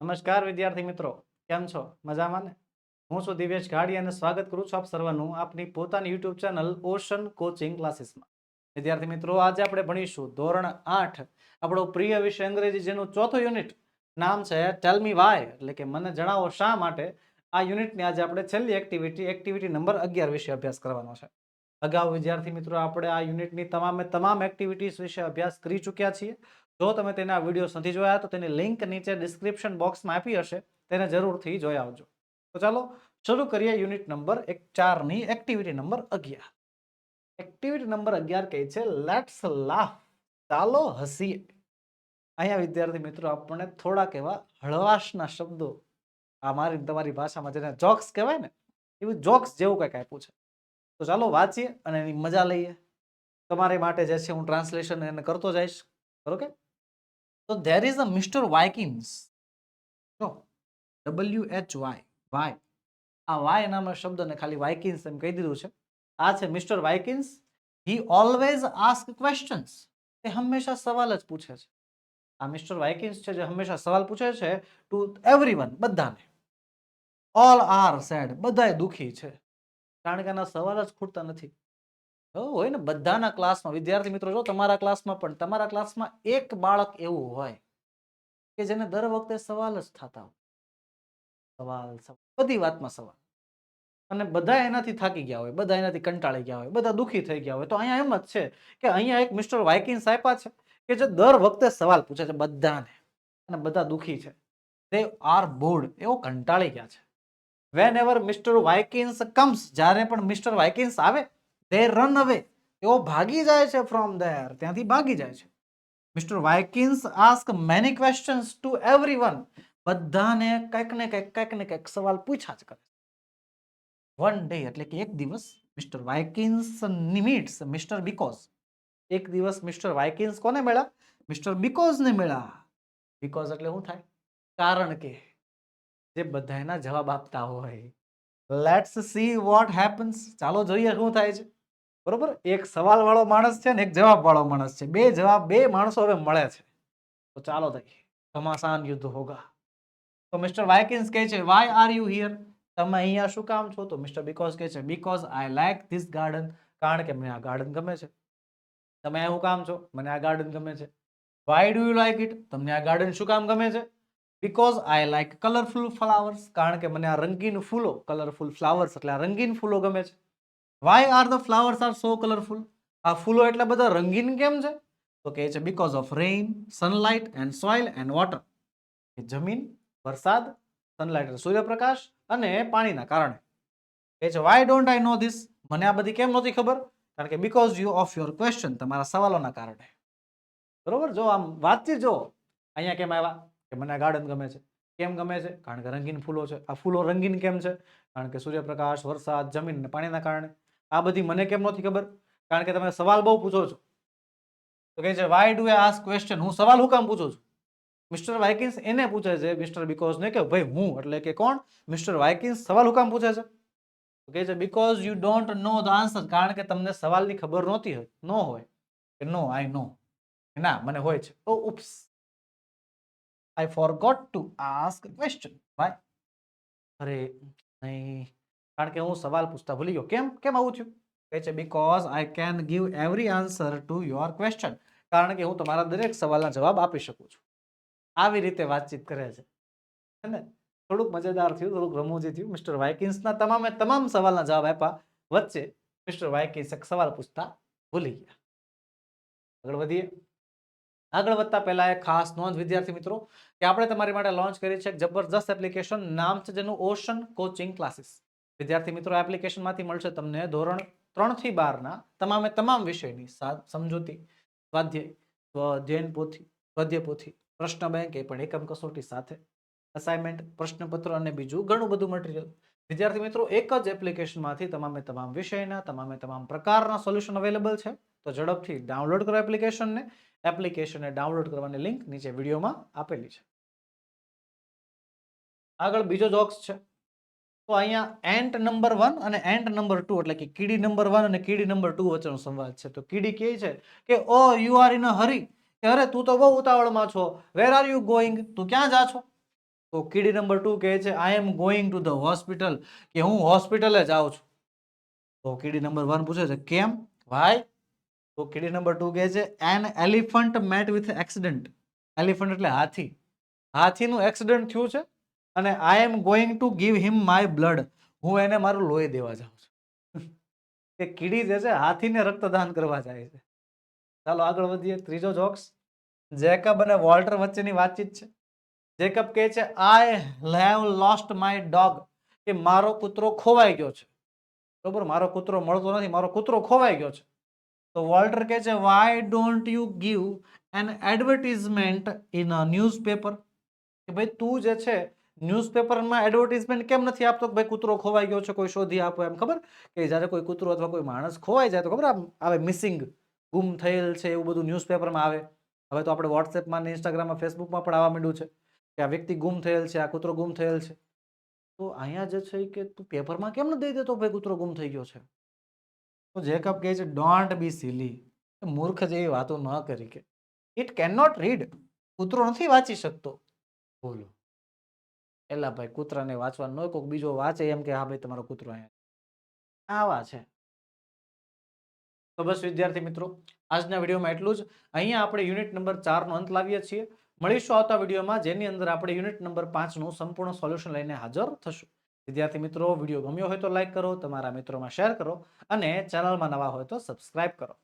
નમસ્કાર વિદ્યાર્થી મિત્રો, કેમ છો? મજામાં ને? હું છું દિવેશ ઘાડી અને સ્વાગત કરું છું આપ સર્વનું આપની પોતાની યુટ્યુબ ચેનલ ઓશન કોચિંગ ક્લાસીસમાં. વિદ્યાર્થી મિત્રો, આજે આપણે ભણીશું ધોરણ આઠ, આપણો પ્રિય વિષય અંગ્રેજી જેનું ચોથું યુનિટ નામ છે ટેલ મી વાય એટલે કે મને જણાવો શા માટે? આ યુનિટની આજે આપણે છેલ્લી એક્ટિવિટી એક્ટિવિટી નંબર અગિયાર વિશે અભ્યાસ કરવાનો છે. અગાઉ વિદ્યાર્થી મિત્રો, આપણે આ યુનિટની તમામે તમામ એક્ટિવિટીઝ વિશે અભ્યાસ કરી ચૂક્યા છીએ. જો તમે તેના વિડીયોઝ નથી જોયા તો તેની લિંક નીચે ડિસ્ક્રિપ્શન બોક્સમાં આપી હશે. તેને જરૂરથી જોઈ આવજો. તો ચાલો, શરૂ કરીએ યુનિટ નંબર એક ચારની એક્ટિવિટી નંબર અગિયાર. એક્ટિવિટી નંબર અગિયાર કહે છે લેટ્સ લાફ ચાલો હસીએ. અહીંયા વિદ્યાર્થી મિત્રો, આપણને થોડાક એવા હળવાશના શબ્દો, આ મારી, તમારી ભાષામાં જેને જોક્સ કહેવાય ને, એવું જોક્સ જેવું કંઈક આપ્યું છે. તો ચાલો વાંચીએ અને એની મજા લઈએ. તમારી માટે જે છે, હું ટ્રાન્સલેશન એને કરતો જઈશ. ઓકે તો there is a mister Vikings. જો ડબલ્યુ એચ વાય વાય આ વાય નામના શબ્દને ખાલી વાઇકિન્સ એમ કહી દીધું છે. આ છે mister Wykins he always ask questions તે હંમેશા સવાલ જ પૂછે છે. આ મિસ્ટર વાઇકિન્સ છે જે હંમેશા સવાલ પૂછે છે ટુ એવરીવન બધાને. ઓલ આર સેડ બધાય દુખી છે. કારણ કે આના સવાલ જ ખૂટતા નથી. હોય ને, બધાના ક્લાસમાં વિદ્યાર્થી મિત્રો, જો તમારા ક્લાસમાં પણ, તમારા ક્લાસમાં એક બાળક એવું હોય કે જેને દર વખતે સવાલ જ થતા હોય. સવાલ બધી વાતમાં સવાલ. અને બધા એનાથી થાકી ગયા હોય, બધા એનાથી કંટાળી ગયા હોય, બધા દુઃખી થઈ ગયા હોય. તો અહીંયા એમ જ છે કે અહીંયા એક મિસ્ટર વાઇકિન્સ આપ્યા છે કે જે દર વખતે સવાલ પૂછે છે બધાને. અને બધા દુઃખી છે. દે આર બોર્ડ એવો કંટાળી ગયા છે. Whenever mister Wykins comes જ્યારે પણ મિસ્ટર વાઇકિન્સ આવે દે રન અવે તેઓ ભાગી જાય છે ફ્રોમ ધેર ત્યાંથી ભાગી જાય છે. Mister Wykins ask many questions to everyone બધાને કંઈક ને કંઈક કંઈક ને કંઈક સવાલ પૂછ્યા જ કરે વન ડે એટલે કે એક દિવસ mister Wykins meets mister Because એક દિવસ મિસ્ટર વાઇકિન્સ કોને મળ્યા? મિસ્ટર બીકોઝને મળ્યા. બીકોઝ એટલે શું થાય? કારણ કે જે બધાના જવાબ આપતા હોય. લેટ્સ સી વોટ હેપન્સ ચાલો જોઈએ શું થાય છે. બરોબર? એક સવાલ વાળો માણસ છે ને એક જવાબ વાળો માણસ છે. બે જવાબ, બે માણસો હવે મળે છે. તો ચાલો થઈ ઘમાસાન યુદ્ધ હોગા. તો મિસ્ટર વાયકિન્સ કહે છે વાય આર યુ હિયર તમે અહીંયા શું કામ છો? તો મિસ્ટર બીકોઝ કહે છે because I like this garden કારણ કે મને આ ગાર્ડન ગમે છે. તમે અહીંયા કામ છો? મને આ ગાર્ડન ગમે છે. Why do you like it તમને આ ગાર્ડન શું કામ ગમે છે? Because I like colourful flowers કારણ કે મને આ રંગીન ફૂલો કલરફુલ ફ્લાવર્સ એટલે આ રંગીન ફૂલો ગમે છે. Why are the flowers are so colourful આ ફૂલો એટલા બધા રંગીન કેમ છે? તો કહે છે because of rain sunlight and soil and water જમીન, વરસાદ સનલાઇટ સૂર્યપ્રકાશ અને પાણીના કારણે. કહે છે why don't I know this મને આ બધી કેમ નહોતી ખબર? કારણ કે because you of your question તમારા સવાલોના કારણે. બરોબર? જો આમ વાતચીત જો અહીંયા કેમ આવ્યા? કે મને ગાર્ડન ગમે છે. કેમ ગમે છે? કારણ કે રંગીન ફૂલો છે. આ ફૂલો રંગીન કેમ છે? કારણ કે સૂર્યપ્રકાશ, વરસાદ, જમીન અને પાણીના કારણે. આ બધી મને કેમ નથી ખબર? કારણ કે તમે સવાલ બહુ પૂછો છો. તો કહે છે વાય ડુ આસ્ક ક્વેશ્ચન હું સવાલ હું કામ પૂછું છું? મિસ્ટર વાઇકિન્સ એને પૂછે છે મિસ્ટર બીકોઝ ને કે ભાઈ હું? એટલે કે કોણ? મિસ્ટર વાઇકિન્સ સવાલ હું કામ પૂછે છે? તો કહે છે because you don't know the answer કારણ કે તમને સવાલની ખબર નહોતી હોય, નો હોય, કે નો આઈ નો ના, મને હોય છે. ઓ oops. I forgot to ask question why અરે, નહીં. કારણ કે હું સવાલ પૂછતા ભૂલી ગયો. કેમ? કેમ આવું થયું? કહે છે because I can give every answer to your question કારણ કે હું તમારા દરેક સવાલના જવાબ આપી શકું છું. આવી રીતે વાતચીત કરે છે. હે ને? થોડુંક મજેદાર થયું, થોડુંક રમૂજી થયું. મિસ્ટર વાઇકિન્સના તમામે તમામ સવાલના જવાબ આપ્યા. વચ્ચે મિસ્ટર વાઇકિન્સ એક સવાલ પૂછતા ભૂલી ગયા. આગળ વધીએ. આગળ વધતા પહેલા એક ખાસ નોંધ, વિદ્યાર્થી મિત્રો, કે આપણે તમારી માટે લોન્ચ કરી છે એક જબરજસ્ત એપ્લિકેશન નામ છે જેનું ઓશન કોચિંગ ક્લાસીસ વિદ્યાર્થી મિત્રો એપ્લિકેશનમાંથી મળશે તમને ધોરણ ત્રણથી બારના તમામે તમામ વિષયની સમજૂતી, સ્વાધ્યાય સ્વઅધ્યયન પોથી, સ્વાધ્યાય પોથી, પ્રશ્ન બેંક એ પણ એકમ કસોટી સાથે અસાઇનમેન્ટ પ્રશ્નપત્ર અને બીજું ઘણું બધું મટીરિયલ વિદ્યાર્થી મિત્રો, એક જ એપ્લિકેશનમાંથી તમામે તમામ વિષયના, તમામે તમામ પ્રકારના સોલ્યુશન અવેલેબલ છે. તો ઝડપથી ડાઉનલોડ કરો એપ્લિકેશનને એપ્લિકેશનને ડાઉનલોડ કરવાની લિંક નીચે વિડીયોમાં આપેલી છે. આગળ બીજો જોક્સ છે. તો અહીંયા એન્ટ નંબર વન અને એન્ટ નંબર ટુ એટલે કે કીડી નંબર વન અને કીડી નંબર ટુ વચ્ચેનો સંવાદ છે. તો કીડી કહે છે કે, oh you are in hurry કે, અરે, તું તો બહુ ઉતાવળમાં છો. વેર આર યુ ગોઈંગ તું ક્યાં જા છો? તો કીડી નંબર ટુ કહે છે I am going to the hospital કે, હું હોસ્પિટલે જાઉં છું. તો કીડી નંબર વન પૂછે છે, કેમ? વાય તો કીડી નંબર ટુ કહે છે an elephant met with accident elephant એટલે હાથી. હાથીનું એક્સિડન્ટ થયું છે અને I am going to give him my blood હું એને મારું લોહી દેવા જાઉં છું. કે કીડી જે છે, હાથીને રક્તદાન કરવા જાય છે. ચાલો આગળ વધીએ. ત્રીજો જોક્સ. જેકબ અને વોલ્ટર વચ્ચેની વાતચીત છે. જેકબ કહે છે I have lost my dog કે મારો કૂતરો ખોવાઈ ગયો છે. બરોબર? મારો કૂતરો મળતો નથી. મારો કૂતરો ખોવાઈ ગયો છે. તો વોલ્ટર કહે છે why don't you give an advertisement in a newspaper કે ભાઈ, તું જે છે ન્યૂઝપેપરમાં એડવર્ટીઝમેન્ટ કેમ નથી આપતો કે ભાઈ કૂતરો ખોવાઈ ગયો છે, કોઈ શોધી આપો એમ ખબર? કે જ્યારે કોઈ કૂતરો અથવા કોઈ માણસ ખોવાઈ જાય તો ખબર આવે મિસિંગ ગુમ થયેલ છે એવું બધું ન્યૂઝપેપરમાં આવે. હવે તો આપણે વોટ્સએપમાં ને ઇન્સ્ટાગ્રામમાં ફેસબુકમાં પણ આવવા માંડ્યું છે કે આ વ્યક્તિ ગુમ થયેલ છે, આ કૂતરો ગુમ થયેલ છે. તો અહીંયા જે છે કે તું પેપરમાં કેમ ન દઈ દેતો ભાઈ કૂતરો ગુમ થઈ ગયો છે? તો જેકબ કહે છે ડોન્ટ બી સિલી મૂર્ખ જેવી વાતો ન કરી કે. ઇટ કેન નોટ રીડ કૂતરો નથી વાંચી શકતો. બોલો. એલા ભાઈ કૂતરાને વાંચવાનું ન કોઈક બીજો વાંચે એમ કે, હા ભાઈ, તમારો કૂતરો અહીંયા આવા છે. તો બસ વિદ્યાર્થી મિત્રો, આજના વિડીયોમાં એટલું જ. અહીંયા આપણે યુનિટ નંબર ચારનો અંત લાવીએ છીએ. મળીશું આવતા વિડીયોમાં, જેની અંદર આપણે યુનિટ નંબર પાંચનું સંપૂર્ણ સોલ્યુશન લઈને હાજર થશું. વિદ્યાર્થી મિત્રો, વીડિયો ગમ્યો હોય તો લાઇક કરો, તમારા મિત્રોમાં શેર કરો અને ચેનલમાં નવા હોય તો સબસ્ક્રાઇબ કરો.